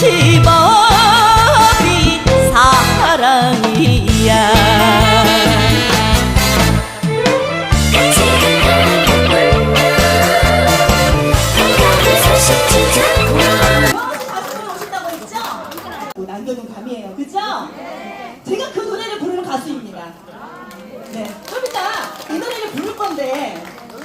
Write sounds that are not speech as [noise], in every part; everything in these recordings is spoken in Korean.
까치밥이 사랑이야? 또 남겨둔 감이에요. 그죠? 제가 그 노래를 부르는 가수입니다. 네. 좀 이따 이 노래를 부를 건데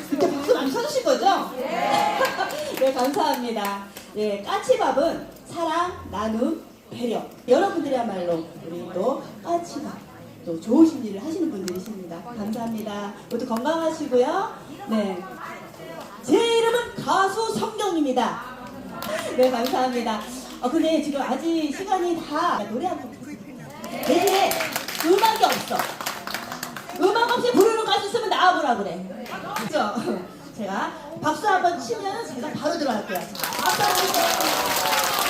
그때 박수 많이 쳐주실 거죠? [laughs] 네, 감사합니다. 예, 까치밥은 사랑, 나눔, 배려. 여러분들이야말로 우리 또 까치밥 또 좋으신 일을 하시는 분들이십니다. 감사합니다. 모두 건강하시고요. 네. 제 이름은 가수 성경입니다. [laughs] 네, 감사합니다. 어, 근데 지금 아직 시간이 다 노래 한곡 내일에 음악이 없어. 음악 없이 부르는 가수 있으면 나와보라 그래. 그죠? 제가 박수 한번 치면 제가 바로 들어갈게요. 박수 한번 치세요.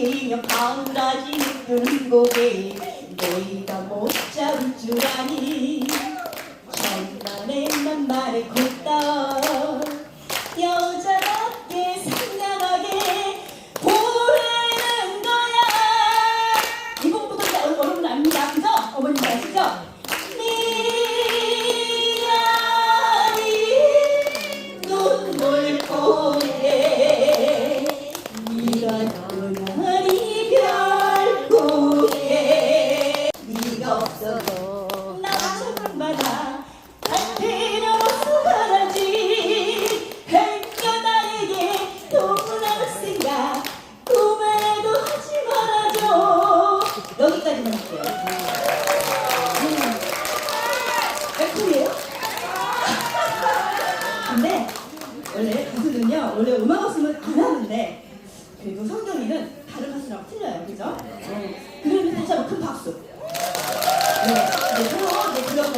갈피며 가을아지 푸른 고개. 너희가 못 잡을 줄 아니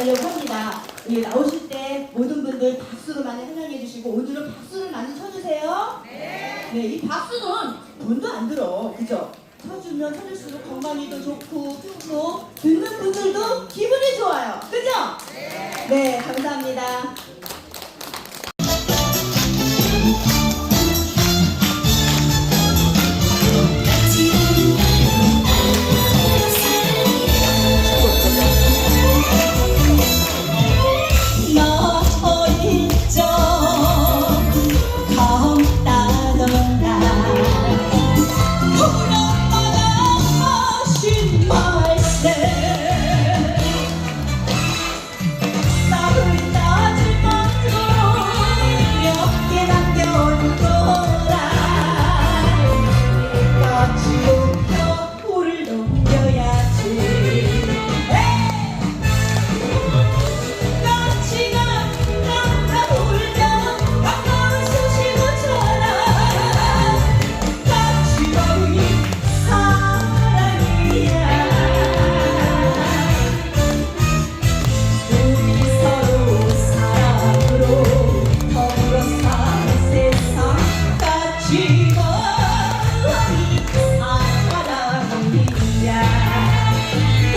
들어가려고 합니다. 예, 나오실 때 모든 분들 박수로 많이 환영해 주시고 오늘은 박수를 많이 쳐주세요. 네. 이 박수는 돈도 안 들어, 그죠? 쳐주면 쳐줄수록 건강이 더 좋고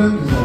Thank you.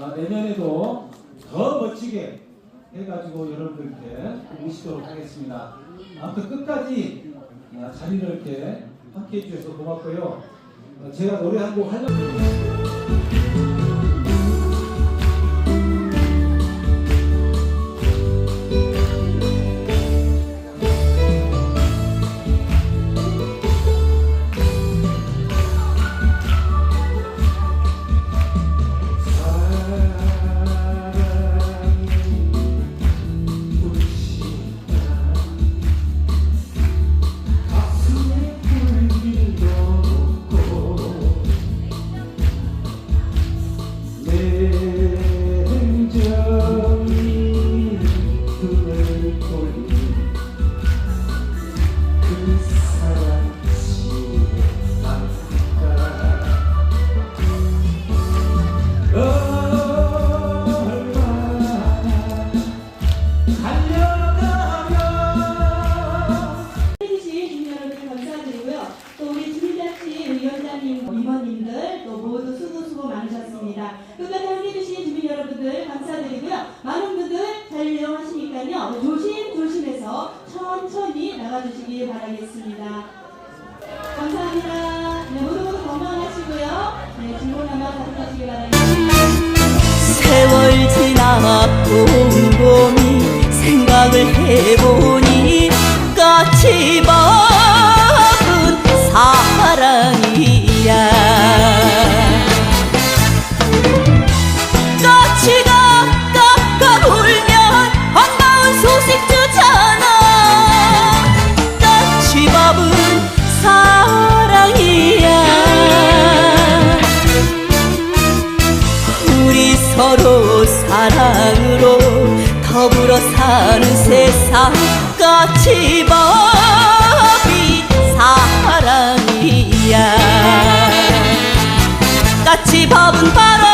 어, 내년에도 더 멋지게 해가지고 여러분들께 모시도록 하겠습니다. 아무튼 끝까지 어, 자리를 이렇게 함께 해주셔서 고맙고요. 어, 제가 노래 한 곡 하려고 llevo 까치밥이 사랑이야. 까치밥은 바로